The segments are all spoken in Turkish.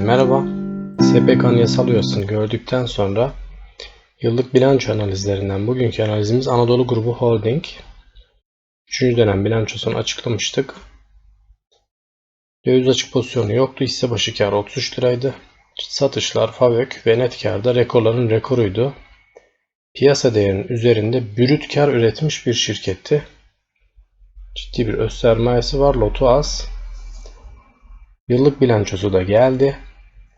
Merhaba. SPK'nın yasal uyarısını gördükten sonra yıllık bilanço analizlerinden bugünkü analizimiz Anadolu Grubu Holding. 3. dönem bilançosunu açıklamıştık. Döviz açık pozisyonu yoktu. Hisse başı kar 33 liraydı. Satışlar FAVÖK ve net karda rekorların rekoruydu. Piyasa değerinin üzerinde brüt kar üretmiş bir şirketti. Ciddi bir öz sermayesi var. Lotu az. Yıllık bilançosu da geldi.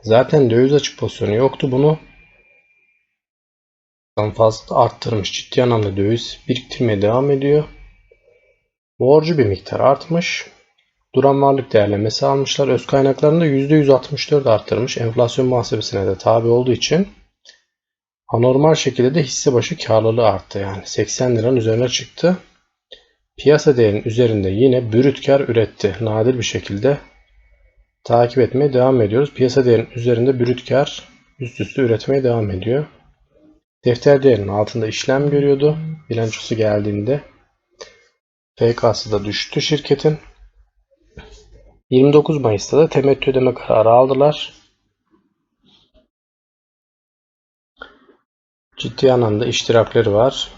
Zaten döviz açık pozisyonu yoktu. Bunu fazla arttırmış. Ciddi anlamda döviz biriktirmeye devam ediyor. Borcu bir miktar artmış. Duran varlık değerlemesi almışlar. Öz kaynaklarını da %164 arttırmış. Enflasyon muhasebesine de tabi olduğu için anormal şekilde de hisse başı karlılığı arttı. Yani 80 liranın üzerine çıktı. Piyasa değerinin üzerinde yine brüt kar üretti. Nadir bir şekilde takip etmeye devam ediyoruz. Piyasa değerinin üzerinde brüt kar üst üste üretmeye devam ediyor. Defter değerinin altında işlem görüyordu. Bilançosu geldiğinde FK'sı da düştü şirketin. 29 Mayıs'ta da temettü ödeme kararı aldılar. Ciddi anlamda iştirakleri var.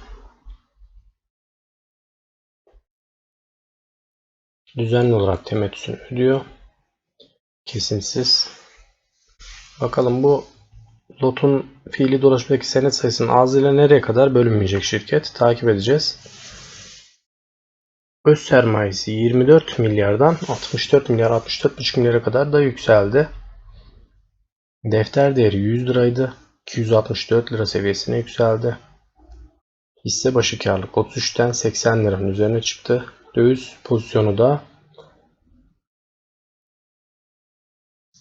Düzenli olarak temettüsünü ödüyor. Kesinsiz. Bakalım bu lotun fiili dolaşımdaki senet sayısının ağzıyla nereye kadar bölünmeyecek şirket takip edeceğiz. Öz sermayesi 24 milyardan 64 milyar 64,5 milyara kadar da yükseldi. Defter değeri 100 liraydı. 264 lira seviyesine yükseldi. Hisse başı karlılık 33'ten 80 liranın üzerine çıktı. Döviz pozisyonu da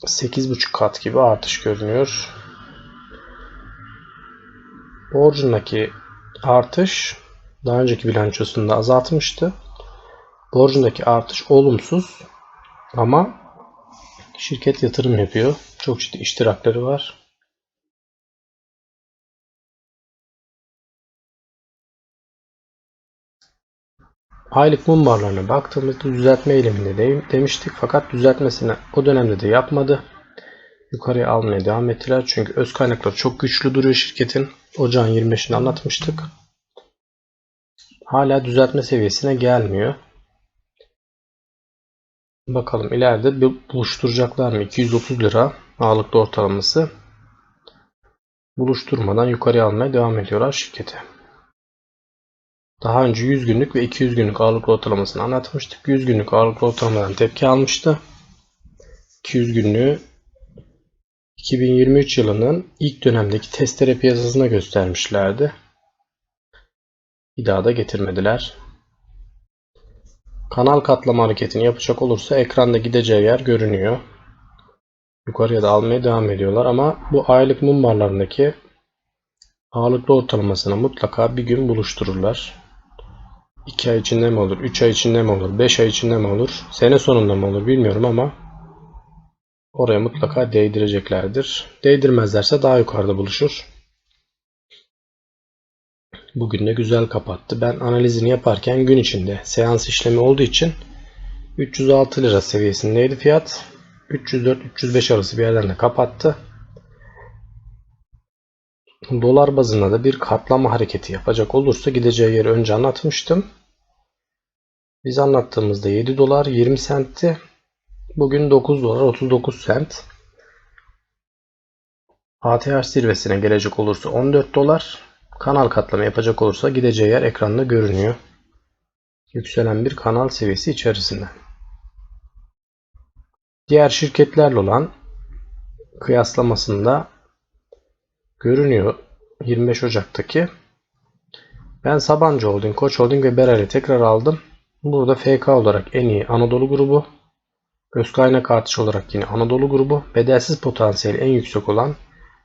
8,5 kat gibi artış görünüyor. Borcundaki artış daha önceki bilançosunda azaltmıştı. Borcundaki artış olumsuz ama şirket yatırım yapıyor. Çok ciddi iştirakları var. Aylık mum barlarına baktığımızda düzeltme eyleminde de, demiştik fakat düzeltmesini o dönemde de yapmadı. Yukarıya almaya devam ettiler çünkü öz kaynakları çok güçlü duruyor şirketin. Ocağın 25'ini anlatmıştık. Hala düzeltme seviyesine gelmiyor. Bakalım ileride buluşturacaklar mı? 230 lira ağırlıklı ortalaması. Buluşturmadan yukarıya almaya devam ediyorlar şirketi. Daha önce 100 günlük ve 200 günlük ağırlıklı ortalamasını anlatmıştık. 100 günlük ağırlıklı ortalamadan tepki almıştı. 200 günlüğü 2023 yılının ilk dönemdeki testere piyasasına göstermişlerdi. Bir daha da getirmediler. Kanal katlama hareketini yapacak olursa ekranda gideceği yer görünüyor. Yukarıya da almaya devam ediyorlar ama bu aylık mum barlarındaki ağırlıklı ortalamasına mutlaka bir gün buluştururlar. 2 ay içinde mi olur, 3 ay içinde mi olur, 5 ay içinde mi olur, sene sonunda mı olur bilmiyorum ama oraya mutlaka değdireceklerdir. Değdirmezlerse daha yukarıda buluşur. Bugün de güzel kapattı. Ben analizini yaparken gün içinde seans işlemi olduğu için 306 lira seviyesindeydi fiyat. 304-305 arası bir yerden de kapattı. Dolar bazında da bir katlama hareketi yapacak olursa gideceği yeri önce anlatmıştım. Biz anlattığımızda 7 dolar 20 sentti. Bugün 9 dolar 39 sent. ATH zirvesine gelecek olursa 14 dolar. Kanal katlama yapacak olursa gideceği yer ekranda görünüyor. Yükselen bir kanal seviyesi içerisinde. Diğer şirketlerle olan kıyaslamasında görünüyor 25 Ocak'taki. Ben Sabancı Holding, Koç Holding ve Berel'i tekrar aldım. Burada FK olarak en iyi Anadolu grubu. Öz kaynak artış olarak yine Anadolu grubu. Bedelsiz potansiyeli en yüksek olan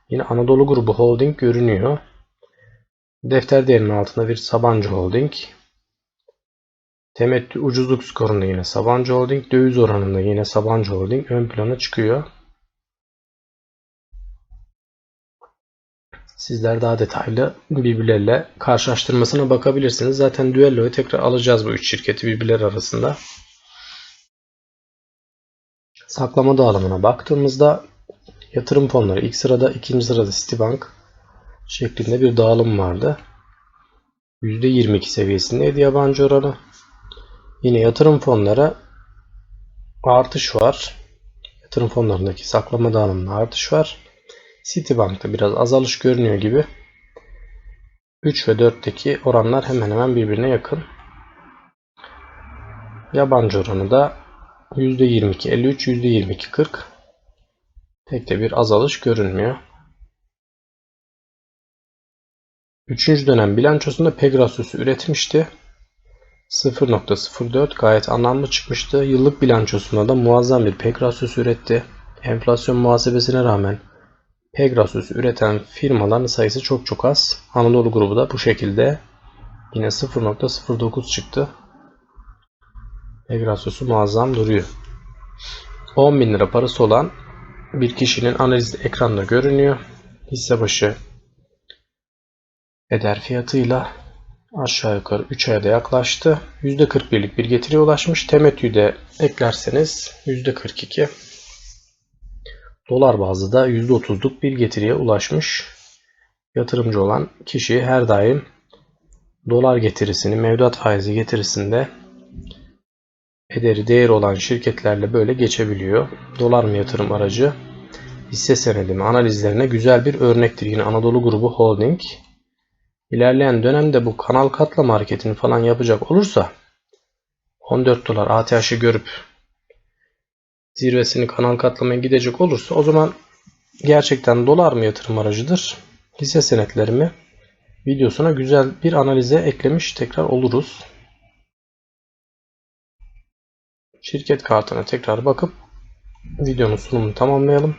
yine Anadolu grubu Holding görünüyor. Defter değerinin altında bir Sabancı Holding. Temettü ucuzluk skorunda yine Sabancı Holding. Döviz oranında yine Sabancı Holding ön plana çıkıyor. Sizler daha detaylı birbirleriyle karşılaştırmasına bakabilirsiniz. Zaten düelloyu tekrar alacağız bu üç şirketi birbirleri arasında. Saklama dağılımına baktığımızda Yatırım fonları ilk sırada, ikinci sırada Citibank şeklinde bir dağılım vardı. %22 seviyesindeydi yabancı oranı. Yine yatırım fonları artış var. Yatırım fonlarındaki saklama dağılımında artış var. Citibank'ta biraz azalış görünüyor gibi. 3 ve 4'teki oranlar hemen hemen birbirine yakın. Yabancı oranı da %22 53 %22 40. Pek de bir azalış görünmüyor. Üçüncü dönem bilançosunda Pegasus'u üretmişti. 0.04 gayet anlamlı çıkmıştı. Yıllık bilançosunda da muazzam bir Pegasus üretti. Enflasyon muhasebesine rağmen Pegasus üreten firmaların sayısı çok çok az. Anadolu grubu da bu şekilde yine 0.09 çıktı. Pegasus'u muazzam duruyor. 10 bin lira parası olan bir kişinin analiz ekranda görünüyor. Hisse başı eder fiyatıyla aşağı yukarı 3 ayda yaklaştı. %41'lik bir getiriye ulaşmış. Temettüyü de eklerseniz %42. Dolar bazlı da %30'luk bir getiriye ulaşmış. Yatırımcı olan kişi her daim dolar getirisini, mevduat faizi getirisinde ederi değer olan şirketlerle böyle geçebiliyor. Dolar mı yatırım aracı, hisse senedi mi analizlerine güzel bir örnektir. Yine Anadolu Grubu Holding. İlerleyen dönemde bu kanal katlama hareketini falan yapacak olursa 14 dolar ATH'ı görüp zirvesini kanal katlamaya gidecek olursa o zaman gerçekten dolar mı yatırım aracıdır? Hisse senetleri mi? Videosuna güzel bir analize eklemiş tekrar oluruz. Şirket kartına tekrar bakıp videonun sunumunu tamamlayalım.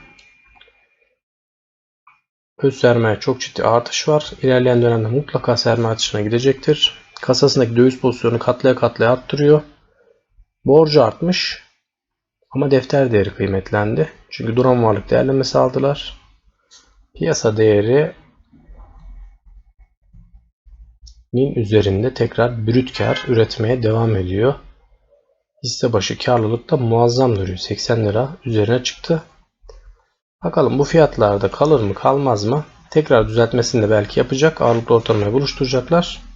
Öz sermaye çok ciddi artış var. İlerleyen dönemde mutlaka sermaye artışına gidecektir. Kasasındaki döviz pozisyonu katlaya katlaya arttırıyor. Borcu artmış. Ama defter değeri kıymetlendi. Çünkü duran varlık değerlemesi aldılar. Piyasa değeri nin üzerinde tekrar brüt kar üretmeye devam ediyor. Hisse başı karlılık da muazzam duruyor. 80 lira üzerine çıktı. Bakalım bu fiyatlarda kalır mı kalmaz mı? Tekrar düzeltmesini de belki yapacak. Ağırlıklı ortalamayı buluşturacaklar.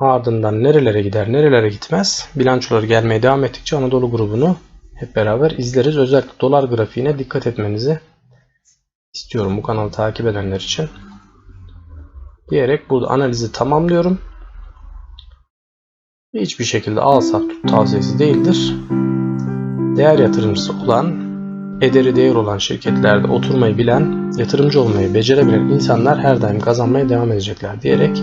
Ardından nerelere gider nerelere gitmez. Bilançoları gelmeye devam ettikçe Anadolu grubunu hep beraber izleriz. Özellikle dolar grafiğine dikkat etmenizi istiyorum bu kanalı takip edenler için. Diyerek burada analizi tamamlıyorum. Hiçbir şekilde al sat tut tavsiyesi değildir. Değer yatırımcısı olan ederi değer olan şirketlerde oturmayı bilen, yatırımcı olmayı becerebilen insanlar her daim kazanmaya devam edecekler diyerek